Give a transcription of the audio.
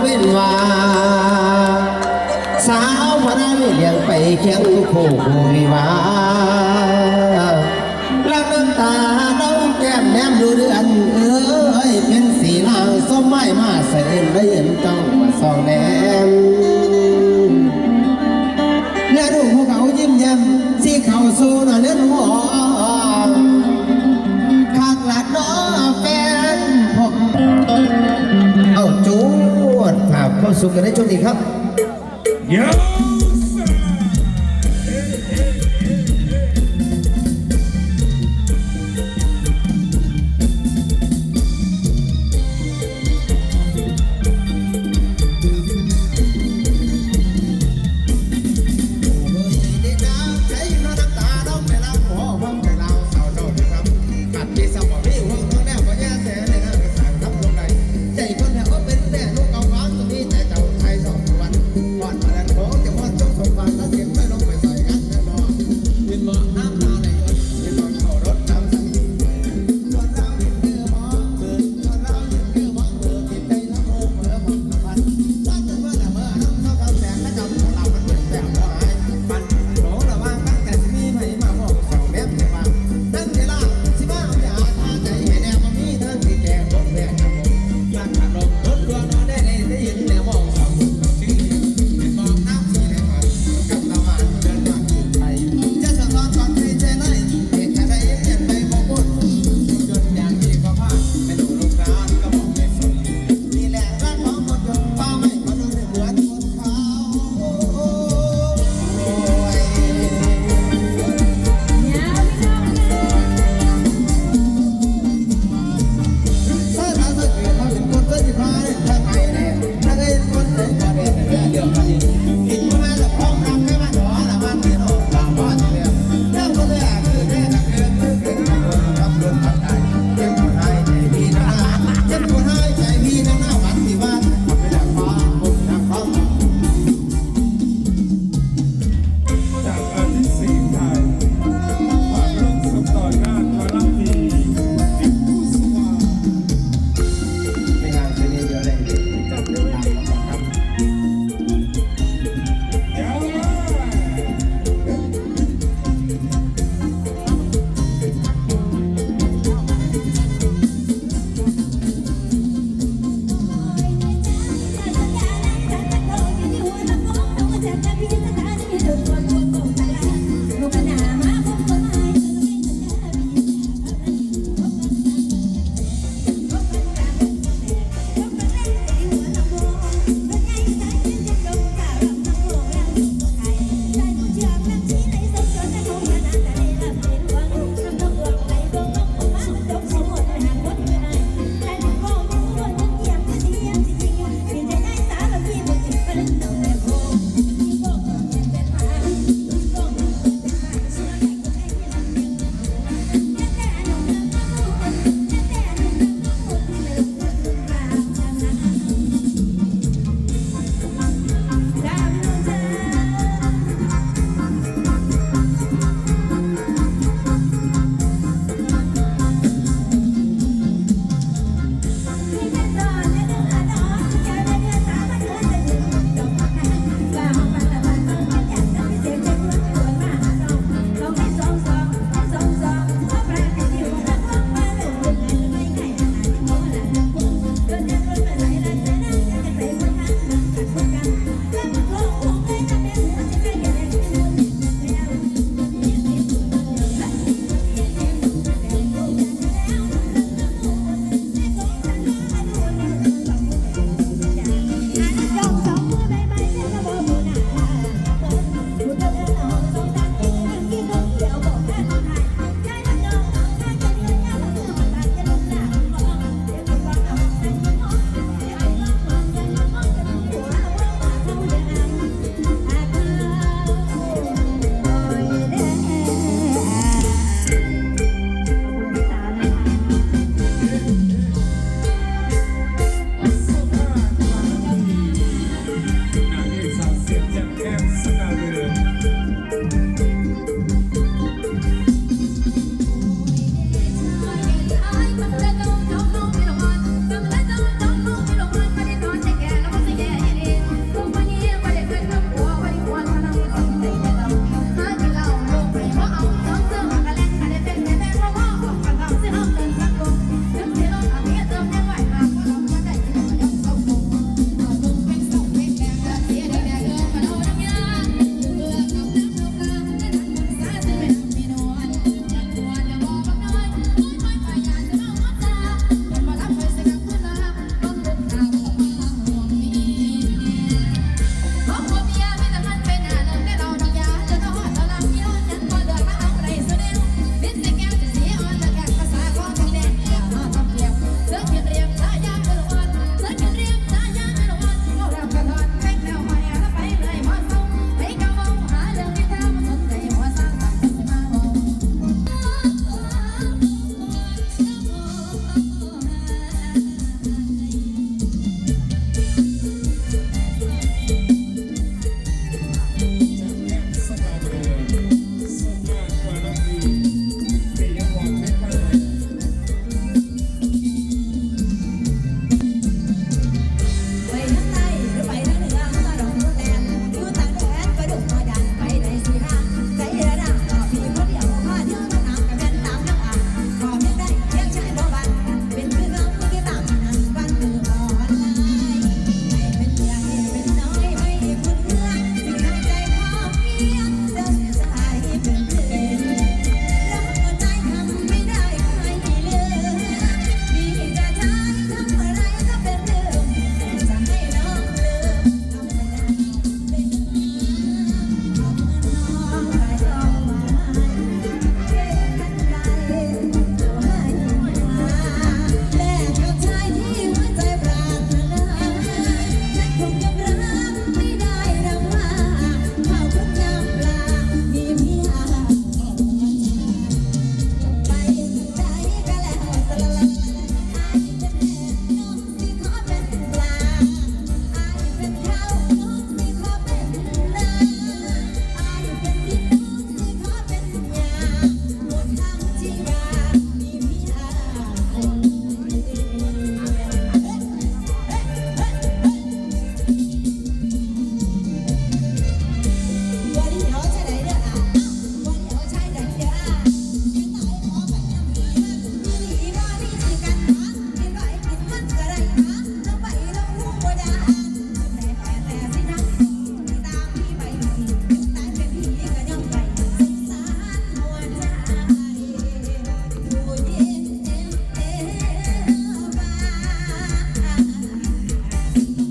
เว้นว่า สาวพระนเลี้ยงไปเคียงคู่วิวาแล้วน้ำตาน้องแก้มแนมดูเดือนเอ้ยเป็นสีนางสมไม้มาเสนได้เห็นต้องมาส่องแน เอาจูดภาสุขกันในช่วงนี้ครับ Yo!